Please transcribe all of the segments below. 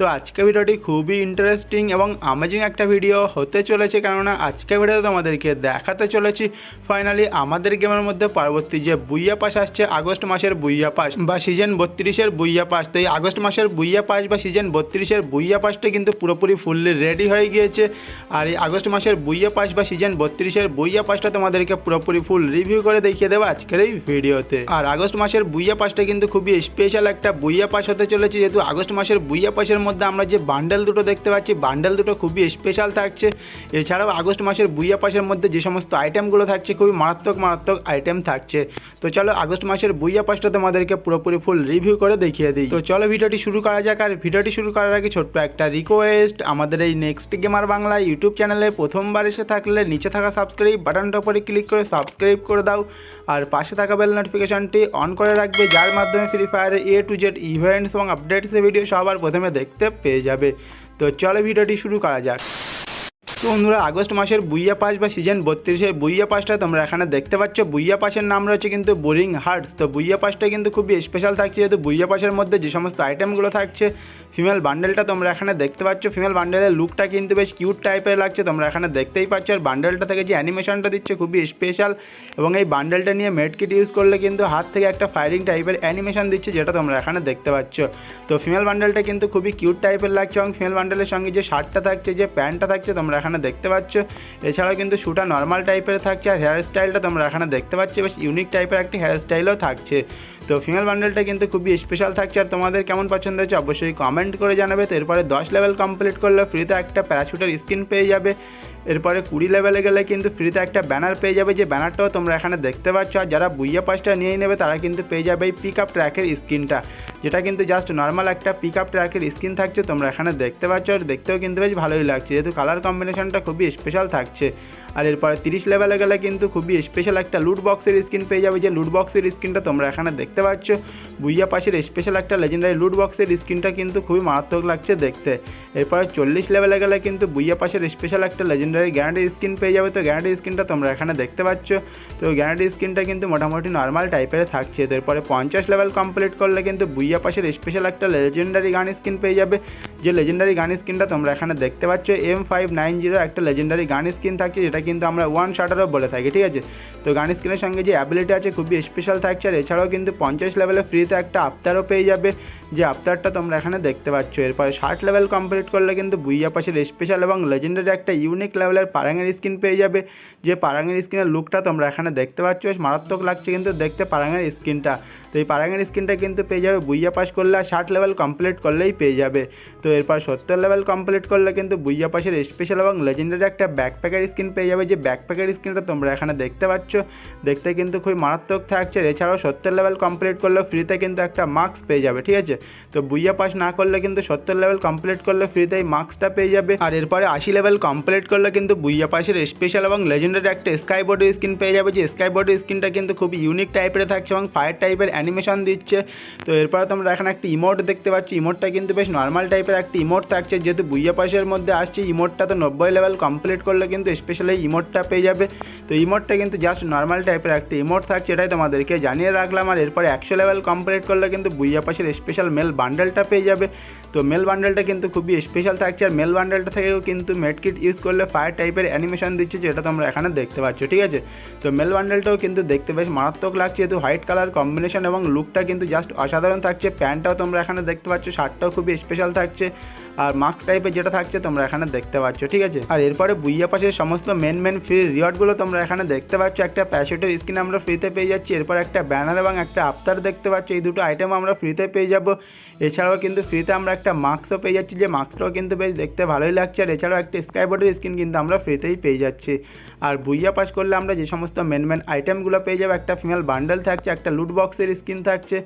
তো আজকে ভিডিওটি খুবই ইন্টারেস্টিং এবং অ্যামেজিং একটা ভিডিও হতে চলেছে, কেননা আজকে ভিডিওতে তোমাদেরকে দেখাতে চলেছি। ফাইনালি আমাদের গেমের মধ্যে পরবর্তী যে বুইয়া পাস আসছে, আগস্ট মাসের বুইয়া পাস বা সিজন বত্রিশের বুইয়া পাস তো এই আগস্ট মাসের বুইয়া পাস বা সিজন বত্রিশের বুইয়া পাসটা কিন্তু পুরোপুরি ফুললি রেডি হয়ে গিয়েছে। আর এই আগস্ট মাসের বুইয়া পাস বা সিজন বত্রিশের বইয়া পাসটা তোমাদেরকে পুরোপুরি ফুল রিভিউ করে দেখিয়ে দেবো আজকের এই ভিডিওতে আর আগস্ট মাসের বুইয়া পাসটা কিন্তু খুবই স্পেশাল একটা বুইয়া পাস হতে চলেছে, যেহেতু আগস্ট মাসের বুইয়া পাসের আমরা যে বান্ডেল দুটো দেখতে পাচ্ছি বান্ডেল দুটো খুবই স্পেশাল থাকছে। এছাড়াও আগস্ট মাসের বুইয়া পাসের মধ্যে যে সমস্ত আইটেমগুলো থাকছে, খুবই মারাত্মক মারাত্মক আইটেম থাকছে। তো চলো আগস্ট মাসের বুইয়া পাসটা তোমাদেরকে পুরোপুরি ফুল রিভিউ করে দেখিয়ে দিই। তো চলো ভিডিওটি শুরু করা যাক, আর ভিডিওটি শুরু করার আগে ছোট্ট একটা রিকোয়েস্ট আমাদের এই নেক্সট গেমার বাংলা ইউটিউব চ্যানেলে প্রথমবার এসে থাকলে নিচে থাকা সাবস্ক্রাইব বাটনটা উপরে ক্লিক করে সাবস্ক্রাইব করে দাও। আর পাশে থাকা বেল নোটিফিকেশনটি অন করে রাখবে, যার মাধ্যমে ফ্রি ফায়ারের এ টু জেড ইভেন্টস এবং আপডেটস ভিডিও সবার প্রথমে দেখতে পেয়ে যাবে। তো চলো ভিডিওটি শুরু করা যাক। তো বন্ধুরা, আগস্ট মাসের বুইয়া পাস বা সিজন বত্রিশের বুইয়া পাসটা তোমরা এখানে দেখতে পাচ্ছ। বুইয়া পাসের নাম রয়েছে কিন্তু বোরিং হার্টস তো বুইয়া পাসটা কিন্তু খুবই স্পেশাল থাকছে যেহেতু বুইয়া পাসের মধ্যে যে সমস্ত আইটেমগুলো থাকছে ফিমেল বান্ডেলটা তোমরা এখানে দেখতে পাচ্ছ। ফিমেল বান্ডেলের লুকটা কিন্তু বেশ কিউট টাইপের লাগছে, তোমরা এখানে দেখতেই পাচ্ছ। আর বান্ডেলটা থেকে যে অ্যানিমেশনটা দিচ্ছে খুবই স্পেশাল এবং এই বান্ডেলটা নিয়ে মেডকিট ইউজ করলে কিন্তু হাত থেকে একটা ফায়ারিং টাইপের অ্যানিমেশন দিচ্ছে, যেটা তোমরা এখানে দেখতে পাচ্ছ। তো ফিমেল বান্ডেলটা কিন্তু খুবই কিউট টাইপের লাগছে এবং ফিমেল বান্ডেলের সঙ্গে যে শার্টটা থাকছে, যে প্যান্টটা থাকছে, তোমরা দেখতে পাচ্ছ। এছাড়াও কিন্তু শ্যুটা নর্মাল টাইপের থাকছে আর হেয়ার স্টাইলটা তোমরা এখানে দেখতে পাচ্ছ, বেশ ইউনিক টাইপের একটি হেয়ার স্টাইলও থাকছে। তো ফিমেল বান্ডেলটা কিন্তু খুবই স্পেশাল থাকছে আর তোমাদের কেমন পছন্দ হচ্ছে অবশ্যই কমেন্ট করে জানাবে। তো এরপরে দশ লেভেল কমপ্লিট করলে ফ্রিতে একটা প্যারাশুটের স্কিন পেয়ে যাবে। এরপরে কুড়ি লেভেলে গেলে কিন্তু ফ্রিতে একটা ব্যানার পেয়ে যাবে, যে ব্যানারটাও তোমরা এখানে দেখতে পাচ্ছ। আর যারা বুইয়া পাসটা নিয়ে নেবে, তারা কিন্তু পেয়ে যাবে এই পিক আপ ট্র্যাকের স্কিনটা যেটা কিন্তু জাস্ট নর্মাল একটা পিক আপ ট্র্যাকের স্কিন থাকছে, তোমরা এখানে দেখতে পাচ্ছ আর দেখতেও কিন্তু বেশ ভালোই লাগছে। যেহেতু কালার কম্বিনেশনটা খুবই স্পেশাল থাকছে। আর এরপরে তিরিশ লেভেলে গেলে কিন্তু খুবই স্পেশাল একটা লুট বক্সের স্কিন পেয়ে যাবে। যে লুট বক্সের স্কিনটা তোমরা এখানে দেখতে পাচ্ছ, বুইয়া পাশের স্পেশাল একটা লেজেন্ডারি লুট বক্সের স্কিনটা কিন্তু খুবই মারাত্মক লাগছে দেখতে। এরপরে চল্লিশ লেভেলে গেলে কিন্তু বুইয়া পাশের স্পেশাল একটা লেজেন্ডারি গ্যারান্টি স্কিন পেয়ে যাবে। তো গ্যারান্টি স্কিনটা তোমরা এখানে দেখতে পাচ্ছ। তো গ্যারান্টি স্কিনটা কিন্তু মোটামুটি নর্মাল টাইপের থাকছে। তো এরপরে পঞ্চাশ লেভেল কমপ্লিট করলে কিন্তু বুইয়া পাশের স্পেশাল একটা লেজেন্ডারি গান স্কিন পেয়ে যাবে। যে লেজেন্ডারি গান স্কিনটা তোমরা এখানে দেখতে পাচ্ছ এম ফাইভ নাইন জিরো একটা লেজেন্ডারি গান স্কিন থাকছে, যেটা কিন্তু আমরা ওয়ান শাটারও বলে থাকি, ঠিক আছে? তো গান স্কিনের সঙ্গে যে অ্যাবিলিটি আছে খুবই স্পেশাল থাকছে, আর এছাড়াও কিন্তু পঞ্চাশ লেভেলে ফ্রিতে একটা আফতারও পেয়ে যাবে। যে আফতারটা তোমরা এখানে দেখতে পাচ্ছ, এরপরে ষাট লেভেল কমপ্লিট করলে কিন্তু বুইয়া পাশের স্পেশাল এবং লেজেন্ডারি একটা ইউনিক লেভেলের পারাঙের স্কিন পেয়ে যাবে। যে পারাঙের স্কিনের লুকটা তোমরা এখানে দেখতে পাচ্ছ মারাত্মক লাগছে কিন্তু দেখতে পারাঙের স্কিনটা তো এই পারাঙের স্কিনটা কিন্তু পেয়ে যাবে, বুইয়া পাস করলে আর ষাট লেভেল কমপ্লিট করলেই পেয়ে যাবে। তো এরপর সত্তর লেভেল কমপ্লিট করলে কিন্তু বুইয়া পাশের স্পেশাল এবং লেজেন্ডারি একটা ব্যাকপ্যাকের স্কিন পেয়ে যাবে। যে ব্যাকপ্যাকের স্কিনটা তোমরা এখানে দেখতে পাচ্ছ, দেখতে কিন্তু খুবই মারাত্মক থাকছে। এছাড়াও সত্তর লেভেল কমপ্লিট করলে ফ্রিতে কিন্তু একটা মার্কস পেয়ে যাবে, ঠিক আছে? তো বুইয়া পাস না করলে কিন্তু সত্তর লেভেল কমপ্লিট করলে ফ্রিতে এই মার্কসটা পেয়ে যাবে। আর এরপরে আশি লেভেল কমপ্লিট করলে কিন্তু বুইয়া পাশের স্পেশাল এবং লেজেন্ডারি একটা স্কাই বডি স্কিন পেয়ে যাবে। যে স্কাই বডি স্কিনটা কিন্তু খুবই ইউনিক টাইপের থাকছে এবং ফায়ার টাইপের অ্যানিমেশন দিচ্ছে। তো এরপরে তোমরা এখানে একটা ইমোট দেখতে পাচ্ছ। ইমোটটা কিন্তু বেশ নর্মাল টাইপের একটা ইমোট থাকছে। যেহেতু বুইয়া পাশের মধ্যে আসছে ইমোটটা তো নব্বই লেভেল কমপ্লিট করলে কিন্তু স্পেশালি ইমোটটা পেয়ে যাবে। তো ইমোটটা কিন্তু জাস্ট নর্মাল টাইপের একটা ইমোট থাকছে, এটাই তোমাদেরকে জানিয়ে রাখলাম। আর এরপরে একশো লেভেল কমপ্লিট করলে কিন্তু বুইয়া পাশের স্পেশাল মেল বান্ডেলটা পেয়ে যাবে। তো মেল বান্ডেলটা কিন্তু খুবই স্পেশাল থাকছে। আর মেল বান্ডেলটা থেকেও কিন্তু মেডকিট ইউজ করলে ফায়ার টাইপের অ্যানিমেশন দিচ্ছে, যেটা তোমরা এখানে দেখতে পাচ্ছ, ঠিক আছে? তো মেল বান্ডেলটাও কিন্তু দেখতে বেশ মারাত্মক লাগছে। যেহেতু হোয়াইট কালার কম্বিনেশন এবং লুকটা কিন্তু জাস্ট অসাধারণ থাকছে, প্যান্টটাও তোমরা এখানে দেখতে পাচ্ছ শার্টটাও খুবই স্পেশাল থাকছে। আর মাস্ক টাইপের যেটা থাকছে তোমরা এখানে দেখতে পাচ্ছ, ঠিক আছে? আর এরপরে বুইয়া পাশের সমস্ত মেন মেন ফ্রি রিওয়ার্ডগুলো তোমরা এখানে দেখতে পাচ্ছ, একটা প্যাশেটের স্কিন আমরা ফ্রিতে পেয়ে যাচ্ছি, এরপর একটা ব্যানার এবং একটা আফতার দেখতে পাচ্ছ, এই দুটো আইটেম আমরা ফ্রিতে পেয়ে যাব। এছাড়াও কিন্তু ফ্রিতে আমরা একটা মাস্কও পেয়ে যাচ্ছি, যে মাস্কটাও কিন্তু বেশ দেখতে ভালোই লাগছে, আর এছাড়াও একটা স্কাই বডির স্কিন কিন্তু আমরা ফ্রিতেই পেয়ে যাচ্ছি। আর বুইয়া পাস করলে আমরা যে সমস্ত মেন মেন আইটেমগুলো পেয়ে যাব, একটা ফিমেল বান্ডেল থাকছে, একটা লুট বক্সের স্ক্রিন থাকছে,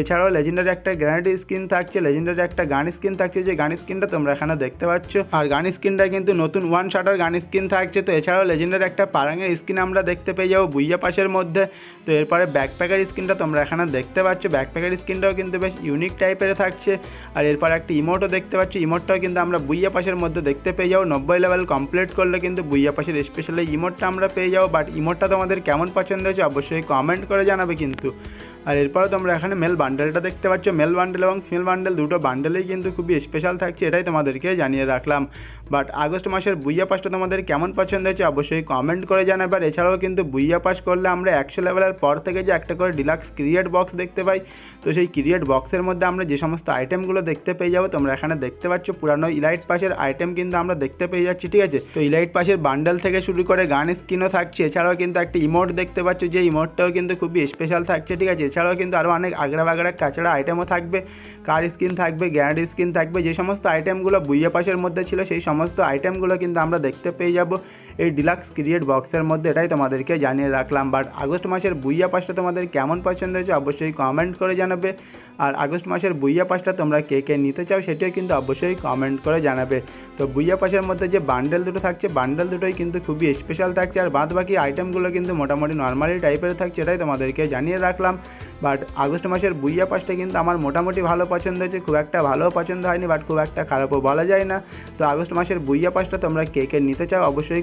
এছাড়াও লেজেন্ডারি একটা গ্র্যান্ড স্ক্রিন থাকছে লেজেন্ডারি একটা গান স্ক্রিন থাকছে, যে গান স্কিনটা স্কিনটা তোমরা এখানে দেখতে পাচ্ছ। আর গান স্কিনটা কিন্তু নতুন ওয়ান শাটার গান স্কিন থাকছে। তো এছাড়াও লেজেন্ডের একটা পারাঙের স্কিন আমরা দেখতে পেয়ে যাব বুইয়া পাশের মধ্যে। তো এরপরে ব্যাকপ্যাকের স্কিনটা তোমরা এখানে দেখতে পাচ্ছ। ব্যাকপ্যাকের স্কিনটাও কিন্তু বেশ ইউনিক টাইপের থাকছে। আর এরপর একটা ইমোটও দেখতে পাচ্ছ। ইমোটটাও কিন্তু আমরা বুইয়া পাশের মধ্যে দেখতে পেয়ে যাব। নব্বই লেভেল কমপ্লিট করলে কিন্তু বুইয়া পাশের স্পেশালি ইমোটটা আমরা পেয়ে যাব। বাট ইমোটটা তোমাদের কেমন পছন্দ হয়েছে অবশ্যই কমেন্ট করে জানাবে কিন্তু। আর এরপরে তোমরা এখানে মেল বান্ডেলটা দেখতে পাচ্ছ। মেল বান্ডেল এবং ফিমেল বান্ডেল দুটো বান্ডেলেই কিন্তু খুবই স্পেশাল থাকছে, এটাই তোমাদেরকে জানিয়ে রাখলাম। বাট আগস্ট মাসের বুইয়া পাসটা তোমাদের কেমন পছন্দ হয়েছে অবশ্যই কমেন্ট করে জানাবে। আর এছাড়াও কিন্তু বুইয়া পাস করলে আমরা একশো লেভেলের পর থেকে যে একটা করে ডিলাক্স ক্রিয়েট বক্স দেখতে পাই। তো সেই ক্রিয়েট বক্সের মধ্যে আমরা যে সমস্ত আইটেমগুলো দেখতে পেয়ে যাব, তোমরা এখানে দেখতে পাচ্ছ পুরানো ইলাইট পাসের আইটেম কিন্তু আমরা দেখতে পেয়ে যাচ্ছি, ঠিক আছে? তো ইলাইট পাসের বান্ডেল থেকে শুরু করে গান স্কিনও থাকছে। এছাড়াও কিন্তু একটা ইমোট দেখতে পাচ্ছ, যে ইমোটটাও কিন্তু খুবই স্পেশাল থাকছে, ঠিক আছে? এছাড়াও কিন্তু আরও অনেক আগড়া বাগড়া কাছাড়া আইটেমও থাকবে। কার স্কিন থাকবে গ্যারান্টি স্কিন থাকবে, যে সমস্ত আইটেমগুলো বুইয়া পাসের মধ্যে ছিল, সেই সমস্ত আইটেমগুলো কিন্তু আমরা দেখতে পেয়ে যাব। এই ডিলাক্স ক্রিয়েট বক্সের মধ্যে এটাই তোমাদেরকে জানিয়ে রাখলাম। বাট আগস্ট মাসের বুইয়া পাসটা তোমাদের কেমন পছন্দ হয়েছে অবশ্যই কমেন্ট করে জানাবে। আর আগস্ট মাসের বুইয়া পাসটা তোমরা কে কে নিতে চাও সেটিও কিন্তু অবশ্যই কমেন্ট করে জানাবে। তো বুইয়া পাসের মধ্যে যে বান্ডেল দুটো থাকছে বান্ডেল দুটোই কিন্তু খুবই স্পেশাল থাকছে। আর বাদ বাকি আইটেমগুলো কিন্তু মোটামুটি নর্মালি টাইপের থাকছে, এটাই তোমাদেরকে জানিয়ে রাখলাম। বাট আগস্ট মাসের বুইয়া পাসটা কিন্তু আমার মোটামুটি ভালো পছন্দ হয়েছে। খুব একটা ভালো পছন্দ হয়নি বাট খুব একটা খারাপও বলা যায় না। তো আগস্ট মাসের বুইয়া পাসটা তোমরা কে কে নিতে চাও অবশ্যই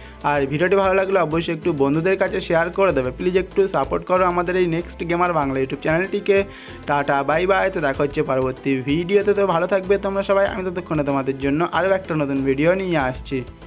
আর ভিডিওটি ভালো লাগলে অবশ্যই একটু বন্ধুদের কাছে শেয়ার করে দেবে। প্লিজ একটু সাপোর্ট করো আমাদের এই নেক্সট গেমার বাংলা ইউটিউব চ্যানেলটিকে টাটা বাই বাই তো দেখা হচ্ছে পরবর্তী ভিডিওতে তো ভালো থাকবে তোমরা সবাই। আমি ততক্ষণে তোমাদের জন্য আরও একটা নতুন ভিডিও নিয়ে আসছি।